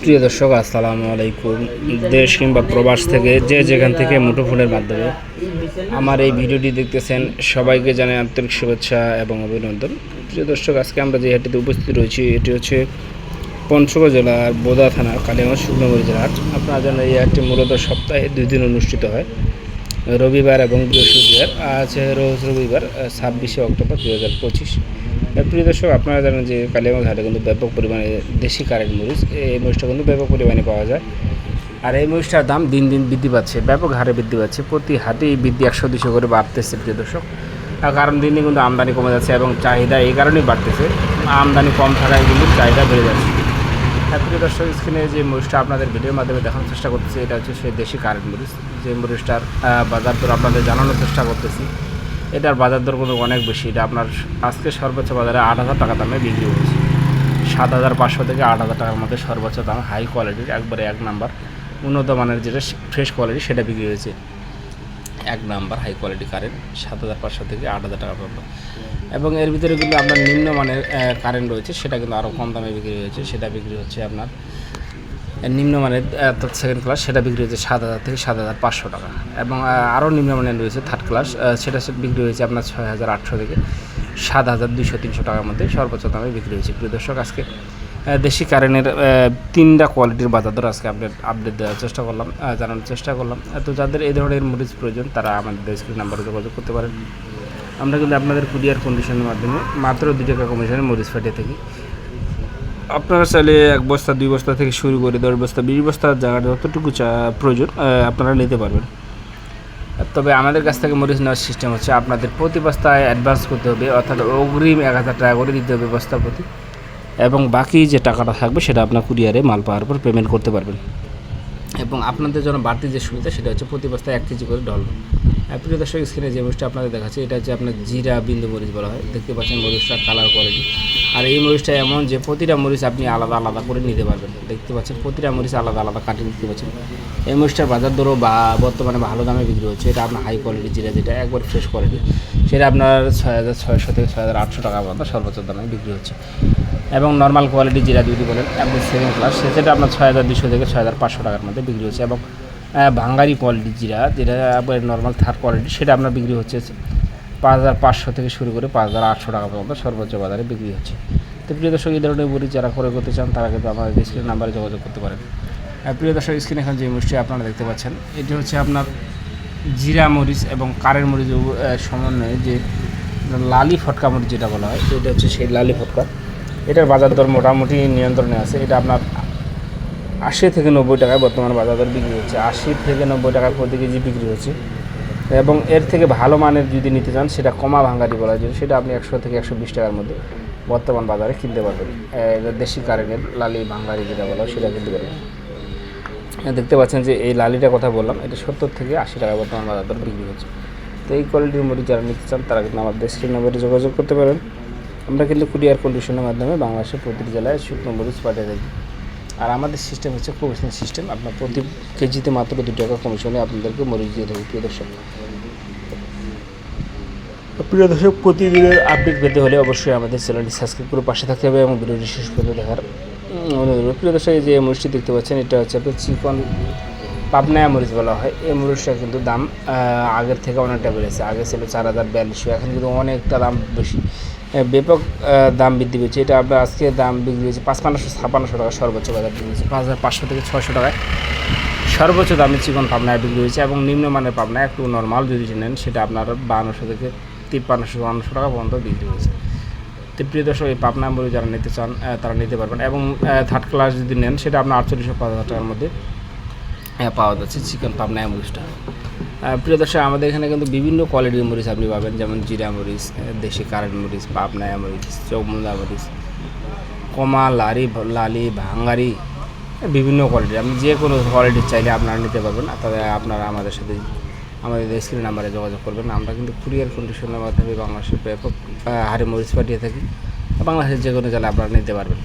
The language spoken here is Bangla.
প্রিয় দর্শক, আসসালামু আলাইকুম। দেশ কিংবা প্রবাস থেকে যে যেখান থেকে মুঠোফোনের মাধ্যমে আমার এই ভিডিওটি দেখতেছেন, সবাইকে জানাই আন্তরিক শুভেচ্ছা এবং অভিনন্দন। প্রিয় দর্শক, আজকে আমরা যে হাটটিতে উপস্থিত রয়েছি, এটি হচ্ছে পঞ্চগড় জেলার বোদা থানা কালিয়াগঞ্জ শুকনোমরি জেলার। আপনারা জানেন, এই হাটটি মূলত সপ্তাহে দুই দিন অনুষ্ঠিত হয়, রবিবার এবং বৃহস্পতিবার। আজ রোজ রবিবার, ছাব্বিশে অক্টোবর দু হাজার পঁচিশ। প্রিয় দর্শক, আপনারা জানেন যে কালিয়াগঞ্জ হাটে কিন্তু ব্যাপক পরিমাণে দেশি কারেন্ট মরিচ এই মরিচটা কিন্তু ব্যাপক পরিমাণে পাওয়া যায়। আর এই মরিচটার দাম দিন দিন বৃদ্ধি পাচ্ছে, ব্যাপক হারে বৃদ্ধি পাচ্ছে। প্রতি হাটেই বৃদ্ধি একশো দুশো করে বাড়তেছে প্রিয় দর্শক। তার কারণ দিন দিন কিন্তু আমদানি কমে যাচ্ছে এবং চাহিদা এই কারণেই বাড়তেছে। আমদানি কম থাকায় কিন্তু চাহিদা বেড়ে যাচ্ছে। প্রিয় দর্শক, স্ক্রিনে যে মরিচটা আপনাদের ভিডিওর মাধ্যমে দেখানোর চেষ্টা করতেছি, এটা হচ্ছে সেই দেশি কারেন্ট মরিচ যে মরিচটার বাজার দর আপনাদের জানানোর চেষ্টা করতেছি। এটার বাজার দর কিন্তু অনেক বেশি। এটা আপনার আজকে সর্বোচ্চ বাজারে আট হাজার টাকা দামে বিক্রি হয়েছে। সাত হাজার পাঁচশো থেকে আট হাজার টাকার মধ্যে সর্বোচ্চ দাম হাই কোয়ালিটির একবারে এক নাম্বার। উন্নত মানের যেটা ফ্রেশ কোয়ালিটি সেটা বিক্রি হয়েছে। এক নাম্বার হাই কোয়ালিটি কারেন্ট সাত হাজার পাঁচশো থেকে আট হাজার টাকা পর্যন্ত। এবং এর ভিতরে কিন্তু আপনার নিম্নমানের কারেন্ট রয়েছে, সেটা কিন্তু আরও কম দামে বিক্রি হয়েছে। সেটা বিক্রি হচ্ছে আপনার নিম্নমানের অর্থাৎ সেকেন্ড ক্লাস সেটা বিক্রি হয়েছে সাত হাজার থেকে সাত হাজার পাঁচশো টাকা। এবং আরও নিম্নমানের রয়েছে থার্ড ক্লাস সেটা বিক্রি হয়েছে আপনার ছয় হাজার আটশো থেকে সাত হাজার দুশো তিনশো টাকার মধ্যে সর্বোচ্চ দামে বিক্রি হয়েছে। প্রিয় দর্শক, আজকে দেশি কারেন্টের তিনটা কোয়ালিটির বাজার দর আজকে আপডেট আপডেট দেওয়ার চেষ্টা করলাম জানানোর চেষ্টা করলাম। তো যাদের এই ধরনের মরিচ প্রয়োজন, তারা আমাদের স্ক্রিন নাম্বারে যোগাযোগ করতে পারেন। আমরা কিন্তু আপনাদের কুরিয়ার কন্ডিশনের মাধ্যমে মাত্র দু টাকা কমিশনে মরিচ পাঠিয়ে থাকি। আপনারা চাইলে এক বস্তা, দুই বস্তা থেকে শুরু করে দশ বস্তা, বিশ বস্তার জায়গাটা যতটুকু চা প্রয়োজন আপনারা নিতে পারবেন। তবে আমাদের কাছ থেকে মরিচ নেওয়ার সিস্টেম হচ্ছে আপনাদের প্রতি বস্তায় অ্যাডভান্স করতে হবে, অর্থাৎ অগ্রিম এক হাজার টাকা করে দিতে হবে বস্তা প্রতি এবং বাকি যে টাকাটা থাকবে সেটা আপনার কুরিয়ারে মাল পাওয়ার পর পেমেন্ট করতে পারবেন। এবং আপনাদের জন্য বাড়তি যে সুবিধা সেটা হচ্ছে প্রতি বস্তায় এক কেজি করে আর প্রিয় দর্শক স্ক্রিনে যে মরিচটা আপনাদের দেখাচ্ছে, এটা হচ্ছে আপনার জিরা বিন্দু মরিচ বলা হয়। দেখতে পাচ্ছেন মরিচটার কালার কোয়ালিটি আর এই মরিচটা এমন যে প্রতিটা মরিচ আপনি আলাদা আলাদা করে নিতে পারবেন। দেখতে পাচ্ছেন প্রতিটা মরিচ আলাদা আলাদা কাটিয়ে দেখতে পাচ্ছেন এই মরিচটার বাজার দরও বা বর্তমানে ভালো দামে বিক্রি হচ্ছে। এটা আপনার হাই কোয়ালিটি জিরা যেটা একবার ফ্রেশ কোয়ালিটি সেটা আপনার ছয় হাজার ছয়শো থেকে ছয় হাজার আটশো টাকা পর্যন্ত সর্বোচ্চ দামে বিক্রি হচ্ছে। এবং নর্মাল কোয়ালিটি জিরা যদি বলেন আপনি সেকেন্ড ক্লাস সেটা আপনার ছয় হাজার দুশো থেকে ছয় হাজার পাঁচশো টাকার মধ্যে বিক্রি হচ্ছে। এবং ভাঙ্গারি কোয়ালিটি জিরা, যেটা নর্মাল থার্ড কোয়ালিটি সেটা আপনার বিক্রি হচ্ছে পাঁচ হাজার পাঁচশো থেকে শুরু করে পাঁচ হাজার আটশো টাকা পর্যন্ত সর্বোচ্চ বাজারে বিক্রি হচ্ছে। তো প্রিয় দর্শক, এই ধরনের বড়ি যারা করে করতে চান, তারা কিন্তু আমাদের স্ক্রিন নাম্বারে যোগাযোগ করতে পারেন। প্রিয় দর্শক স্ক্রিন এখন যে মুষ্টি আপনারা দেখতে পাচ্ছেন, এটি হচ্ছে আপনার জিরা মরিচ এবং কারের মরিচ সমন্বয়ে যে লালি ফটকা মরিচ যেটা বলা হয় এটা হচ্ছে সেই লালি ফটকা। এটার বাজার দর মোটামুটি নিয়ন্ত্রণে আছে। এটা আপনার আশি থেকে নব্বই টাকায় বর্তমান বাজার দর বিক্রি হচ্ছে। আশি থেকে নব্বই টাকা প্রতি কেজি বিক্রি হচ্ছে। এবং এর থেকে ভালো মানের যদি নিতে চান, সেটা কমা ভাঙ্গারি বলা যায়। সেটা আপনি একশো থেকে একশো বিশ টাকার মধ্যে বর্তমান বাজারে কিনতে পারবেন। দেশি কারেন্টের লালি ভাঙ্গারি যেটা বলা সেটা কিনতে পারবেন। দেখতে পাচ্ছেন যে এই লালিটার কথা বললাম, এটা সত্তর থেকে আশি টাকা বর্তমান বাজার দর বিক্রি হচ্ছে। তো এই কোয়ালিটির মরিচ যারা নিতে চান, তারা কিন্তু আমাদের স্ক্রিন নম্বরে যোগাযোগ করতে পারেন। আমরা কিন্তু কুরিয়ার কন্ডিশনের মাধ্যমে বাংলাদেশের প্রতিটি জেলায় শুকনো মরিচ পাঠিয়ে থাকি। আর আমাদের সিস্টেম হচ্ছে কমিশন সিস্টেম আপনার প্রতি কেজিতে মাত্র দু টাকা কমিশনে আপনাদেরকে মরিচ দিয়ে থাকি প্রিয় দর্শক। প্রিয় দর্শক, প্রতিদিনের আপডেট পেতে হলে অবশ্যই আমাদের চ্যানেলটি সাবস্ক্রাইব করে পাশে থাকতে হবে এবং ভিডিওটি শেষ পর্যন্ত দেখার অনুরোধ প্রিয় দর্শক যে মরিচটি দেখতে পাচ্ছেন, এটা হচ্ছে আপনার চিকন পাবনায়া মরিচ বলা হয়। এই মরিচটা কিন্তু দাম আগের থেকে অনেকটা বেড়েছে। আগে ছিল চার হাজার বিয়াল্লিশশো এখন কিন্তু অনেকটা দাম বেশি। ব্যাপক দাম বৃদ্ধি পেয়েছে। এটা আপনার আজকে দাম বিক্রি হয়েছে পাঁচপান্নশো ছাপান্নশো টাকা সর্বোচ্চ বাজার বিক্রি হয়েছে পাঁচ হাজার পাঁচশো থেকে ছশো টাকায় সর্বোচ্চ দামে চিকন পাবনায় বিক্রি হয়েছে এবং নিম্নমানের পাবনা একটু নর্মাল যদি নেন সেটা আপনার বাহান্নশো থেকে তিপ্পান্নশো চুয়ান্নশো টাকা পর্যন্ত বিক্রি হয়েছে তো প্রিয় দর্শক এই পাবনা বই যারা নিতে চান তারা নিতে পারবেন এবং থার্ড ক্লাস যদি নেন সেটা আপনার আটচল্লিশশো পাঁচ হাজার টাকার মধ্যে পাওয়া যাচ্ছে চিকেন পাবনা আহ, প্রিয় দর্শক আমাদের এখানে কিন্তু বিভিন্ন কোয়ালিটির মরিচ আপনি পাবেন। যেমন জিরা মরিচ দেশি কারেন্ট মরিচ পাবনায়া মরিচ চৌমুন্দা মরিচ কমা লারি লালি ভাঙ্গারি বিভিন্ন কোয়ালিটির আপনি যে কোনো কোয়ালিটির চাইলে আপনারা নিতে পারবেন। তবে আপনারা আমাদের সাথে আমাদের স্ক্রিন নাম্বারে যোগাযোগ করবেন। আমরা কিন্তু কুরিয়ার কন্ডিশনের মাধ্যমে বাংলাদেশের ব্যাপক আহ, মরিচ পাঠিয়ে থাকি। বাংলাদেশের যে কোনো জেলায় আপনারা নিতে পারবেন।